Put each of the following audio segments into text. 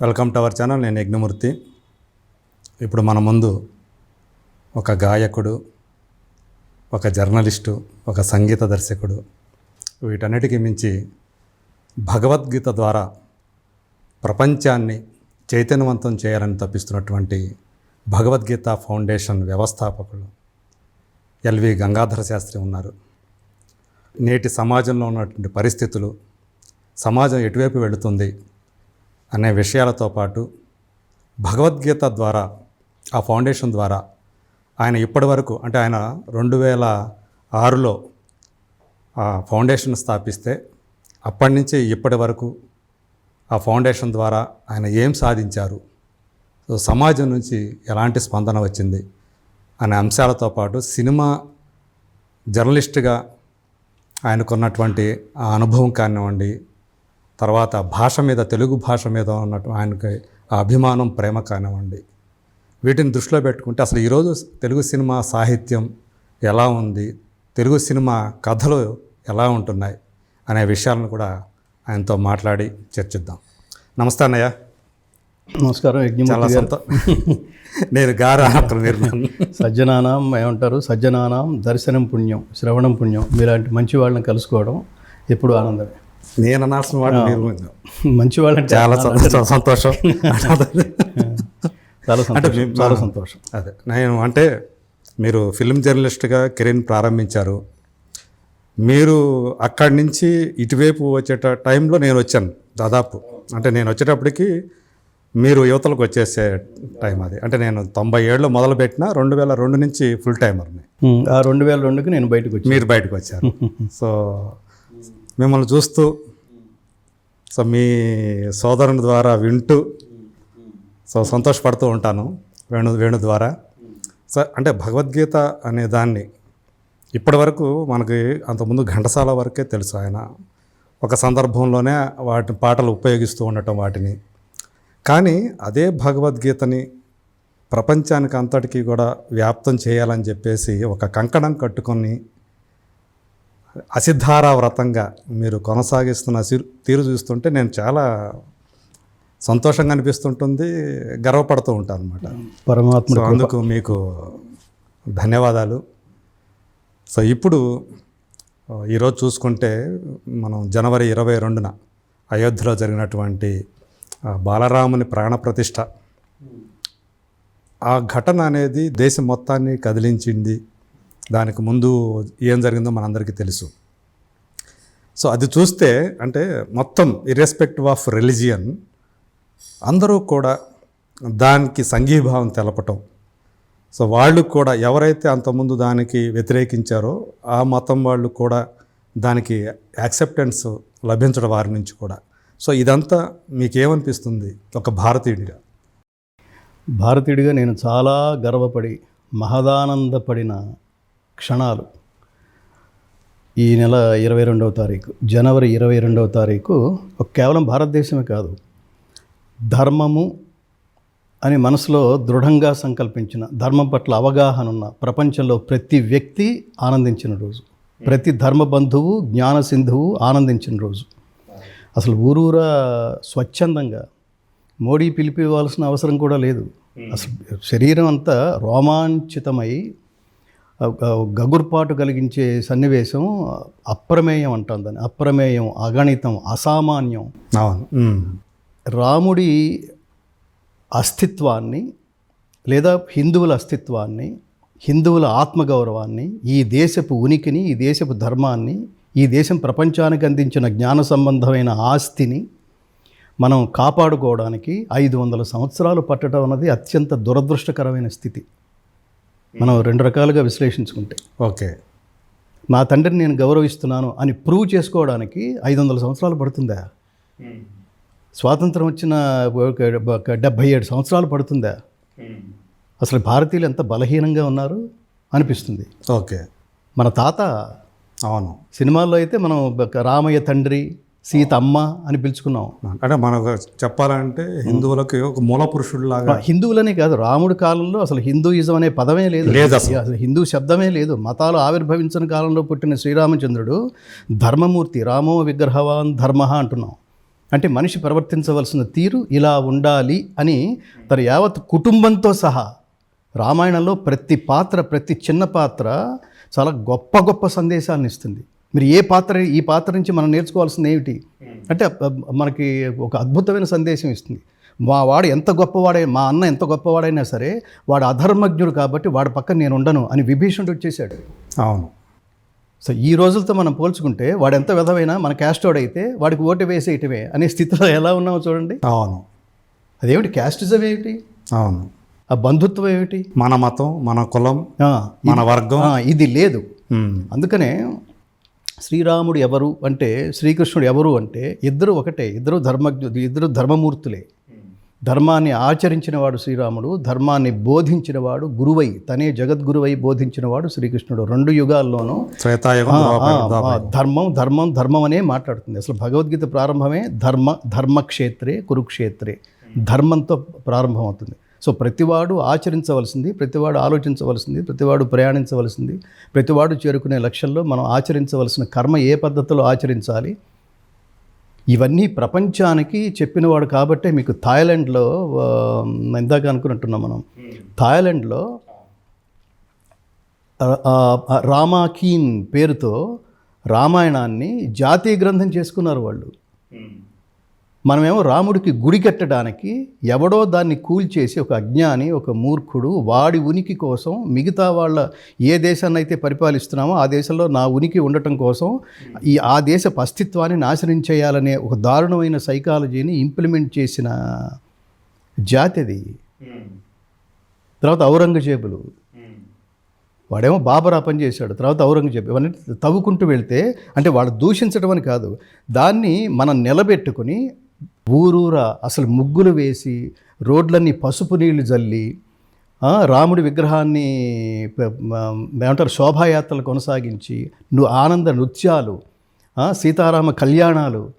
Welcome to our channel నేను యజ్ఞమూర్తి. ఇప్పుడు మన ముందు ఒక గాయకుడు ఒక జర్నలిస్టు ఒక సంగీత దర్శకుడు వీటన్నిటికీ మించి భగవద్గీత ద్వారా ప్రపంచాన్ని చైతన్యవంతం చేయాలని తప్పిస్తున్నటువంటి భగవద్గీత ఫౌండేషన్ వ్యవస్థాపకులు ఎల్వి గంగాధర శాస్త్రి ఉన్నారు. నేటి సమాజంలో ఉన్నటువంటి పరిస్థితులు సమాజం ఎటువైపు వెళుతుంది అనే విషయాలతో పాటు భగవద్గీత ద్వారా ఆ ఫౌండేషన్ ద్వారా ఆయన ఇప్పటి వరకు అంటే ఆయన రెండు వేల ఆరులో ఆ ఫౌండేషన్ స్థాపిస్తే అప్పటి నుంచి ఇప్పటి వరకు ఆ ఫౌండేషన్ ద్వారా ఆయన ఏం సాధించారు? సో సమాజం నుంచి ఎలాంటి స్పందన వచ్చింది? అనే అంశాలతో పాటు సినిమా జర్నలిస్ట్గా ఆయనకున్నటువంటి ఆ అనుభవం కానివ్వండి తర్వాత భాష మీద తెలుగు భాష మీద ఉన్నట్టు ఆయనకి ఆ అభిమానం ప్రేమ కానివ్వండి. వీటిని దృష్టిలో పెట్టుకుంటే అసలు ఈరోజు తెలుగు సినిమా సాహిత్యం ఎలా ఉంది? తెలుగు సినిమా కథలు ఎలా ఉంటున్నాయి? అనే విషయాలను కూడా ఆయనతో మాట్లాడి చర్చిద్దాం. నమస్తే అన్నయ్య. నమస్కారం చాలా సొంత నేను గారా అక్కడ మీరు నన్ను. సజ్జనానాం ఏమంటారు? సజ్జనానాం దర్శనం పుణ్యం శ్రవణం పుణ్యం. మీలాంటి మంచి వాళ్ళని కలుసుకోవడం ఎప్పుడు ఆనందమే. నేను అనాల్సిన వాడు మీరు మంచి వాళ్ళంటే చాలా సంతోషం. సంతోషం. చాలా సంతోషం. మీ- చాలా సంతోషం. అదే. నేను అంటే మీరు ఫిల్మ్ జర్నలిస్ట్గా కెరీర్ ప్రారంభించారు. మీరు అక్కడి నుంచి ఇటువైపు వచ్చేట టైంలో నేను వచ్చాను దాదాపు. అంటే నేను వచ్చేటప్పటికి మీరు యువతలకు వచ్చేసే టైం అది. అంటే నేను తొంభై ఏడులో మొదలుపెట్టిన రెండు వేల రెండు నుంచి ఫుల్ టైమర్ని ఆ రెండు వేల రెండుకి నేను బయటకు వచ్చాను. మీరు బయటకు వచ్చారు. సో మిమ్మల్ని చూస్తూ సో మీ సోదరుని ద్వారా వింటూ సో సంతోషపడుతూ ఉంటాను వేణు వేణు ద్వారా. సో అంటే భగవద్గీత అనే దాన్ని ఇప్పటి వరకు మనకి అంతకుముందు ఘంటసాల వరకే తెలుసు ఆయన. ఒక సందర్భంలోనే వాటి పాటలు ఉపయోగిస్తూ ఉండటం వాటిని. కానీ అదే భగవద్గీతని ప్రపంచానికి అంతటికీ కూడా వ్యాప్తం చేయాలని చెప్పేసి ఒక కంకణం కట్టుకొని అసిద్ధారా వ్రతంగా మీరు కొనసాగిస్తున్న తీరు చూస్తుంటే నేను చాలా సంతోషంగా అనిపిస్తుంటుంది గర్వపడుతూ ఉంటాను అనమాట పరమాత్మ అందుకు మీకు ధన్యవాదాలు. సో ఇప్పుడు ఈరోజు చూసుకుంటే మనం జనవరి ఇరవై రెండున అయోధ్యలో జరిగినటువంటి బాలరాముని ప్రాణప్రతిష్ఠ ఆ ఘటన అనేది దేశం మొత్తాన్ని కదిలించింది. దానికి ముందు ఏం జరిగిందో మనందరికీ తెలుసు. సో అది చూస్తే అంటే మొత్తం ఇర్రెస్పెక్టివ్ ఆఫ్ రిలిజియన్ అందరూ కూడా దానికి సంఘీభావం తెలపటం. సో వాళ్ళు కూడా ఎవరైతే అంతకుముందు దానికి వ్యతిరేకించారో ఆ మతం వాళ్ళు కూడా దానికి యాక్సెప్టెన్స్ లభించడం వారి నుంచి కూడా. సో ఇదంతా మీకేమనిపిస్తుంది ఒక భారతీయుడిగా? భారతీయుడిగా నేను చాలా గర్వపడి మహదానందపడిన క్షణాలు. ఈ నెల ఇరవై రెండవ తారీఖు జనవరి ఇరవై రెండవ తారీఖు ఒక కేవలం భారతదేశమే కాదు ధర్మము అని మనసులో దృఢంగా సంకల్పించిన ధర్మం పట్ల అవగాహన ఉన్న ప్రపంచంలో ప్రతి వ్యక్తి ఆనందించిన రోజు. ప్రతి ధర్మ బంధువు జ్ఞాన సింధువు ఆనందించిన రోజు. అసలు ఊరూరా స్వచ్ఛందంగా మోడీ పిలిపివ్వాల్సిన అవసరం కూడా లేదు. అసలు శరీరం అంతా రోమాంచితమై గగుర్పాటు కలిగించే సన్నివేశం అప్రమేయం అంటాం దాన్ని. అప్రమేయం అగణితం అసామాన్యం. అవును. రాముడి అస్తిత్వాన్ని లేదా హిందువుల అస్తిత్వాన్ని హిందువుల ఆత్మగౌరవాన్ని ఈ దేశపు ఉనికిని ఈ దేశపు ధర్మాన్ని ఈ దేశం ప్రపంచానికి అందించిన జ్ఞాన సంబంధమైన ఆస్తిని మనం కాపాడుకోవడానికి ఐదు వందల సంవత్సరాలు పట్టడం అన్నది అత్యంత దురదృష్టకరమైన స్థితి. మనం రెండు రకాలుగా విశ్లేషించుకుంటే. ఓకే. నా తండ్రిని నేను గౌరవిస్తున్నాను అని ప్రూవ్ చేసుకోవడానికి ఐదు వందల సంవత్సరాలు పడుతుందా? స్వాతంత్రం వచ్చిన డెబ్భై ఏడు సంవత్సరాలు పడుతుందా? అసలు భారతీయులు ఎంత బలహీనంగా ఉన్నారు? అనిపిస్తుంది. ఓకే. మన తాత అవును. సినిమాల్లో అయితే మనం రామయ్య తండ్రి సీత అమ్మ అని పిలుచుకున్నాం. అంటే మనకు చెప్పాలంటే హిందువులకి ఒక మూల పురుషుడిలాగా. హిందువులనే కాదు రాముడి కాలంలో అసలు హిందూయిజం అనే పదమే లేదు. అసలు. హిందూ శబ్దమే లేదు. మతాలు ఆవిర్భవించిన కాలంలో పుట్టిన శ్రీరామచంద్రుడు ధర్మమూర్తి రామో విగ్రహవాన్ ధర్మ అంటున్నాం. అంటే మనిషి ప్రవర్తించవలసిన తీరు ఇలా ఉండాలి అని తన యావత్ కుటుంబంతో సహా రామాయణంలో ప్రతి పాత్ర ప్రతి చిన్న పాత్ర చాలా గొప్ప గొప్ప సందేశాలను ఇస్తుంది. మీరు ఏ పాత్ర ఈ పాత్ర నుంచి మనం నేర్చుకోవాల్సింది ఏమిటి? అంటే అ- మనకి ఒక అద్భుతమైన సందేశం ఇస్తుంది. మా వాడు ఎంత గొప్పవాడై మా అన్న ఎంత గొప్పవాడైనా సరే వాడు అధర్మజ్ఞుడు కాబట్టి వాడి పక్కన నేను ఉండను అని విభీషణుడు వచ్చేసాడు అవును. సో ఈ రోజులతో మనం పోల్చుకుంటే వాడు ఎంత విధమైనా మన క్యాస్టోడ్ అయితే వాడికి ఓటు వేసేయటమే అనే స్థితిలో ఎలా ఉన్నామో చూడండి. అవును. అదేమిటి? క్యాస్టిజం ఏమిటి? అవును. ఆ బంధుత్వం ఏమిటి? మన మతం మన కులం మన వర్గం. ఇది లేదు. ఉమ్, అందుకనే శ్రీరాముడు ఎవరు అంటే శ్రీకృష్ణుడు ఎవరు అంటే ఇద్దరు ఒకటే ఇద్దరు ధర్మజ్ఞ ఇద్దరు ధర్మమూర్తులే. ధర్మాన్ని ఆచరించినవాడు శ్రీరాముడు ధర్మాన్ని బోధించినవాడు గురువై తనే జగద్గురువై బోధించినవాడు శ్రీకృష్ణుడు. రెండు యుగాల్లోనూ ధర్మం ధర్మం ధర్మం అనే మాట్లాడుతుంది. అసలు భగవద్గీత ప్రారంభమే ధర్మ ధర్మక్షేత్రే కురుక్షేత్రే. ధర్మంతో ప్రారంభమవుతుంది. సో ప్రతివాడు ఆచరించవలసింది ప్రతివాడు ఆలోచించవలసింది ప్రతివాడు ప్రయాణించవలసింది ప్రతివాడు చేరుకునే లక్ష్యంలో మనం ఆచరించవలసిన కర్మ ఏ పద్ధతిలో ఆచరించాలి? ఇవన్నీ ప్రపంచానికి చెప్పినవాడు కాబట్టే మీకు థాయిలాండ్లో ఇందాక అనుకున్నట్టున్నాం మనం. థాయిలాండ్లో రామాకీన్ పేరుతో రామాయణాన్ని జాతీయ గ్రంథం చేసుకున్నారు వాళ్ళు. మనమేమో రాముడికి గుడి కట్టడానికి ఎవడో దాన్ని కూల్చేసి ఒక అజ్ఞాని ఒక మూర్ఖుడు వాడి ఉనికి కోసం మిగతా వాళ్ళ ఏ దేశాన్ని అయితే పరిపాలిస్తున్నామో ఆ దేశంలో నా ఉనికి ఉండటం కోసం ఈ ఆ దేశ అస్తిత్వాన్ని నాశనం చేయాలనే ఒక దారుణమైన సైకాలజీని ఇంప్లిమెంట్ చేసిన జాతి అది. తర్వాత ఔరంగజేబులు. వాడేమో బాబరా పని చేశాడు. తర్వాత ఔరంగజేబు ఇవన్నీ తవ్వుకుంటూ వెళ్తే అంటే వాళ్ళు దూషించడం అని కాదు. దాన్ని మనం నిలబెట్టుకుని ఊరూరా అసలు ముగ్గులు వేసి రోడ్లన్నీ పసుపు నీళ్ళు జల్లి రాముడి విగ్రహాన్ని ఏమంటారు శోభాయాత్రలు కొనసాగించి నువ్వు ఆనంద నృత్యాలు సీతారామ కళ్యాణాలు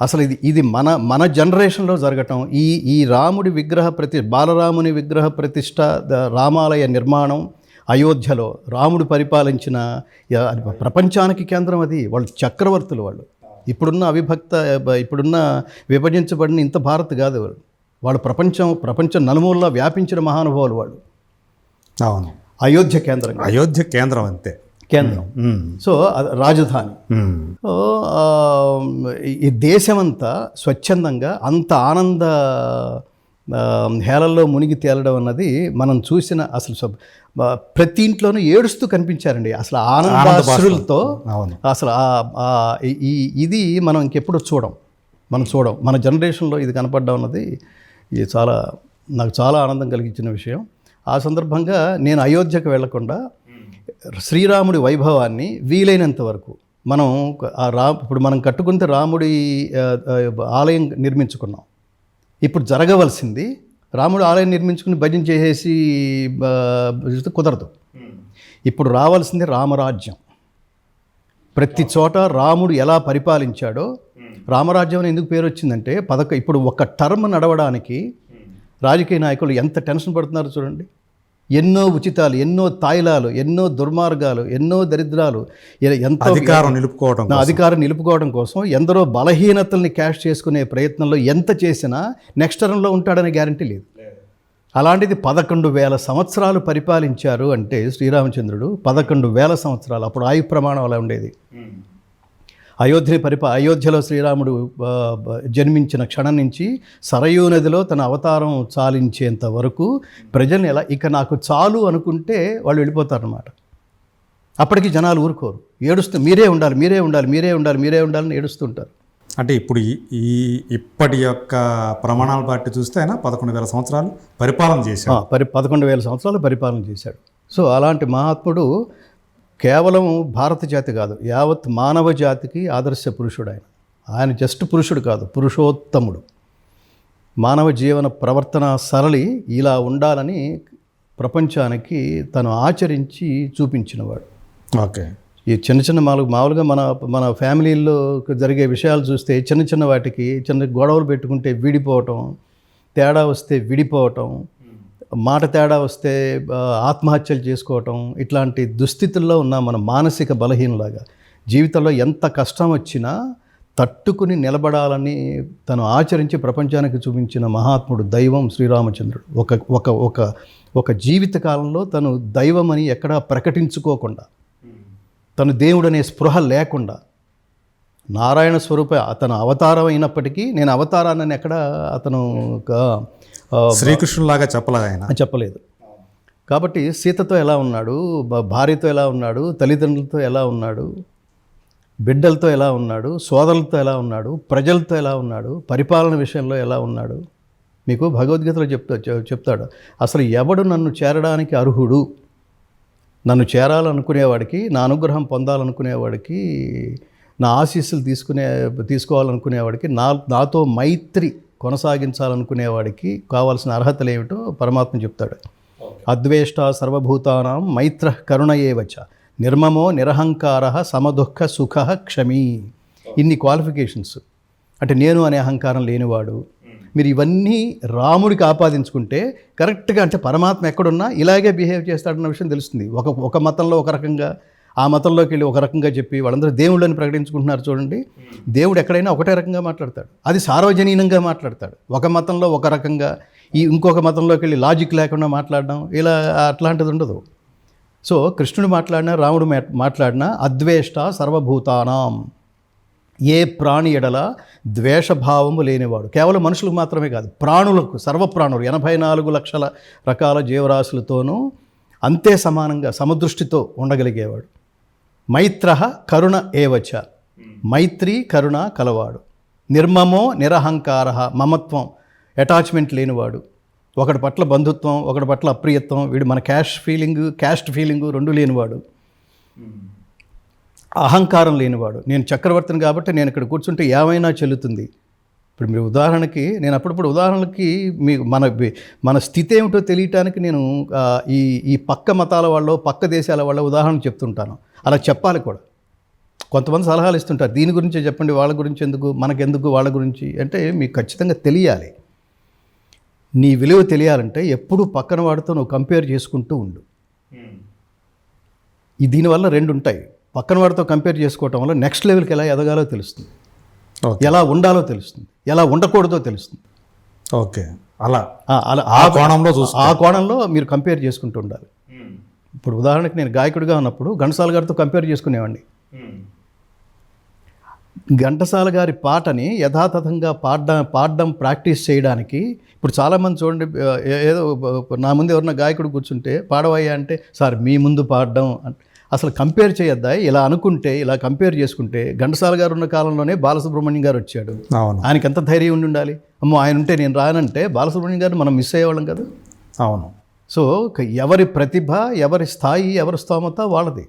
అసలు ఇది ఇది మన మన జనరేషన్లో జరగటం ఈ ఈ రాముడి విగ్రహ ప్రతి బాలరాముని విగ్రహ ప్రతిష్ట రామాలయ నిర్మాణం అయోధ్యలో రాముడు పరిపాలించిన ప్రపంచానికి కేంద్రం అది వాళ్ళు చక్రవర్తులు వాళ్ళు. ఇప్పుడున్న అవిభక్త ఇప్పుడున్న విభజించబడిన ఇంత భారత్ కాదు వాళ్ళు వాళ్ళు ప్రపంచం ప్రపంచం నలుమూలలా వ్యాపించిన మహానుభావులు వాళ్ళు. అవును. అయోధ్య కేంద్రంగా అయోధ్య కేంద్రం అంతే. కేంద్రం. సో రాజధాని. సో ఈ దేశమంతా స్వచ్ఛందంగా అంత ఆనంద హేళల్లో మునిగి తేలడం అన్నది మనం చూసిన అసలు ప్రతి ఇంట్లోనూ ఏడుస్తూ కనిపించారండి. అసలు ఆనందాశ్రులతో అసలు ఈ- ఇది మనం ఇంకెప్పుడు చూడం. మనం చూడం. మన జనరేషన్లో ఇది కనపడడం అన్నది ఇది చాలా నాకు చాలా ఆనందం కలిగించిన విషయం. ఆ సందర్భంగా నేను అయోధ్యకు వెళ్ళకుండా శ్రీరాముడి వైభవాన్ని వీలైనంత వరకు మనం ఆ రా ఇప్పుడు మనం కట్టుకుంటే రాముడి ఆలయం నిర్మించుకున్నాం. ఇప్పుడు జరగవలసింది రాముడు ఆలయం నిర్మించుకుని భజన చేసేసి కుదరదు. ఇప్పుడు రావాల్సింది రామరాజ్యం. ప్రతి చోట రాముడు ఎలా పరిపాలించాడో రామరాజ్యం అని ఎందుకు పేరు వచ్చిందంటే పదక ఇప్పుడు ఒక టర్మ్ నడవడానికి రాజకీయ నాయకులు ఎంత టెన్షన్ పడుతున్నారో చూడండి. ఎన్నో ఉచితాలు ఎన్నో తాయిలాలు ఎన్నో దుర్మార్గాలు ఎన్నో దరిద్రాలు ఎంతో అధికారం నిలుపుకోవడం అధికారం నిలుపుకోవడం కోసం ఎందరో బలహీనతల్ని క్యాష్ చేసుకునే ప్రయత్నంలో ఎంత చేసినా నెక్స్ట్ టర్మ్లో ఉంటాడనే గ్యారంటీ లేదు. అలాంటిది పదకొండు వేల సంవత్సరాలు పరిపాలించారు అంటే శ్రీరామచంద్రుడు పదకొండు వేల సంవత్సరాలు అప్పుడు ఆయు ప్రమాణం అలా ఉండేది. అయోధ్య పరిపా అయోధ్యలో శ్రీరాముడు జన్మించిన క్షణం నుంచి సరయూ నదిలో తన అవతారం చాలించేంత వరకు ప్రజల్ని ఎలా ఇక నాకు చాలు అనుకుంటే వాళ్ళు వెళ్ళిపోతారనమాట అప్పటికి జనాలు ఊరుకోరు. ఏడుస్తూ మీరే ఉండాలి మీరే ఉండాలి మీరే ఉండాలి మీరే ఉండాలని ఏడుస్తుంటారు. అంటే ఇప్పుడు ఈ- ఇప్పటి యొక్క ప్రమాణాల బట్టి చూస్తే ఆయన పదకొండు వేల సంవత్సరాలు పరిపాలన చేశాడు. పరి పదకొండు వేల సంవత్సరాలు పరిపాలన చేశాడు. సో అలాంటి మహాత్ముడు కేవలం భారత జాతి కాదు యావత్ మానవ జాతికి ఆదర్శ పురుషుడు ఆయన ఆయన జస్ట్ పురుషుడు కాదు పురుషోత్తముడు. మానవ జీవన ప్రవర్తన సరళి ఇలా ఉండాలని ప్రపంచానికి తను ఆచరించి చూపించినవాడు. ఓకే. ఈ చిన్న చిన్న మామూలు మామూలుగా మన మన ఫ్యామిలీల్లో జరిగే విషయాలు చూస్తే చిన్న చిన్న వాటికి చిన్న గొడవలు పెట్టుకుంటే విడిపోవటం తేడా వస్తే విడిపోవటం మాట తేడా వస్తే ఆత్మహత్యలు చేసుకోవటం ఇట్లాంటి దుస్థితుల్లో ఉన్న మన మానసిక బలహీనలాగా జీవితంలో ఎంత కష్టం వచ్చినా తట్టుకుని నిలబడాలని తను ఆచరించి ప్రపంచానికి చూపించిన మహాత్ముడు దైవం శ్రీరామచంద్రుడు. ఒక ఒక ఒక ఒక జీవితకాలంలో తను దైవం అని ఎక్కడా ప్రకటించుకోకుండా తను దేవుడనే స్పృహ లేకుండా నారాయణ స్వరూప అతను అవతారం అయినప్పటికీ నేను అవతారాన్ని ఎక్కడ అతను ఒక, శ్రీకృష్ణులాగా చెప్పలే ఆయన. చెప్పలేదు. కాబట్టి సీతతో ఎలా ఉన్నాడు భార్యతో ఎలా ఉన్నాడు తల్లిదండ్రులతో ఎలా ఉన్నాడు బిడ్డలతో ఎలా ఉన్నాడు సోదరులతో ఎలా ఉన్నాడు ప్రజలతో ఎలా ఉన్నాడు పరిపాలన విషయంలో ఎలా ఉన్నాడు మీకు భగవద్గీతలో చెప్తా చెప్తాడు. అసలు ఎవడు నన్ను చేరడానికి అర్హుడు? నన్ను చేరాలనుకునేవాడికి నా అనుగ్రహం పొందాలనుకునేవాడికి నా ఆశీస్సులు తీసుకునే తీసుకోవాలనుకునేవాడికి నా నాతో మైత్రి కొనసాగించాలనుకునేవాడికి కావాల్సిన అర్హతలు ఏమిటో పరమాత్మ చెప్తాడు. అద్వేష్ట సర్వభూతానాం మైత్ర కరుణ ఏవచ నిర్మమో నిరహంకార సమదుఃఖ సుఖ క్షమీ. ఇన్ని క్వాలిఫికేషన్స్ అంటే నేను అనే అహంకారం లేనివాడు. మీరు ఇవన్నీ రాముడికి ఆపాదించుకుంటే కరెక్ట్గా అంటే పరమాత్మ ఎక్కడున్నా ఇలాగే బిహేవ్ చేస్తాడన్న విషయం తెలుస్తుంది. ఒక ఒక మతంలో ఒక రకంగా ఆ మతంలోకి వెళ్ళి ఒక రకంగా చెప్పి వాళ్ళందరూ దేవుళ్ళని ప్రకటించుకుంటున్నారు చూడండి. దేవుడు ఎక్కడైనా ఒకటే రకంగా మాట్లాడతాడు. అది సార్వజనీనంగా మాట్లాడతాడు. ఒక మతంలో ఒక రకంగా ఈ ఇంకొక మతంలోకి వెళ్ళి లాజిక్ లేకుండా మాట్లాడడం ఇలా అట్లాంటిది ఉండదు. సో కృష్ణుడు మాట్లాడినా రాముడు మాట్లాడినా అద్వేష్ట సర్వభూతానాం. ఏ ప్రాణి ఎడల ద్వేషభావము లేనివాడు. కేవలం మనుషులకు మాత్రమే కాదు ప్రాణులకు సర్వప్రాణులు ఎనభై నాలుగు లక్షల రకాల జీవరాశులతోనూ అంతే సమానంగా సమదృష్టితో ఉండగలిగేవాడు. మైత్ర కరుణ ఏవచ. మైత్రి కరుణ కలవాడు. నిర్మమో నిరహంకార మమత్వం అటాచ్మెంట్ లేనివాడు. ఒకటి పట్ల బంధుత్వం ఒకటి పట్ల అప్రియత్వం వీడు మన క్యాష్ ఫీలింగ్ క్యాస్ట్ ఫీలింగు రెండు లేనివాడు. అహంకారం లేనివాడు. నేను చక్రవర్తిని కాబట్టి నేను ఇక్కడ కూర్చుంటే ఏమైనా చెల్లుతుంది. ఇప్పుడు మీరు ఉదాహరణకి నేను అప్పుడప్పుడు ఉదాహరణకి మీ మన మన స్థితి ఏమిటో తెలియటానికి నేను ఈ ఈ పక్క మతాల వాళ్ళు పక్క దేశాల వాళ్ళ ఉదాహరణ చెప్తుంటాను. అలా చెప్పాలి కూడా. కొంతమంది సలహాలు ఇస్తుంటారు. దీని గురించి చెప్పండి వాళ్ళ గురించి ఎందుకు మనకెందుకు వాళ్ళ గురించి అంటే మీకు ఖచ్చితంగా తెలియాలి. నీ విలువ తెలియాలంటే ఎప్పుడూ పక్కన వాడితో నువ్వు కంపేర్ చేసుకుంటూ ఉండు. ఈ దీనివల్ల రెండు ఉంటాయి. పక్కన వాడితో కంపేర్ చేసుకోవటం వల్ల నెక్స్ట్ లెవెల్కి ఎలా ఎదగాలో తెలుస్తుంది. ఎలా ఉండాలో తెలుస్తుంది. ఎలా ఉండకూడదో తెలుస్తుంది. ఓకే. అలా. అలా ఆ కోణంలో ఆ కోణంలో మీరు కంపేర్ చేసుకుంటూ ఉండాలి. ఇప్పుడు ఉదాహరణకి నేను గాయకుడిగా ఉన్నప్పుడు ఘంటసాల గారితో కంపేర్ చేసుకునేవాడిని. ఘంటసాల గారి పాటని యథాతథంగా పాడడం పాడడం ప్రాక్టీస్ చేయడానికి ఇప్పుడు చాలామంది చూడండి ఏదో నా ముందు ఎవరన్నా గాయకుడు కూర్చుంటే పాడవయ్యా అంటే సార్ మీ ముందు పాడడం అసలు కంపేర్ చేయొద్దా? ఇలా అనుకుంటే ఇలా కంపేర్ చేసుకుంటే ఘంటసాల గారు ఉన్న కాలంలోనే బాలసుబ్రహ్మణ్యం గారు వచ్చాడు. అవును. ఆయనకి ఎంత ధైర్యం ఉండి ఉండాలి? అమ్మో ఆయన ఉంటే నేను రానంటే బాలసుబ్రహ్మణ్యం గారిని మనం మిస్ అయ్యేవాళ్ళం కదా? అవును. సో ఎవరి ప్రతిభ ఎవరి స్థాయి ఎవరి స్తోమత వాళ్ళది.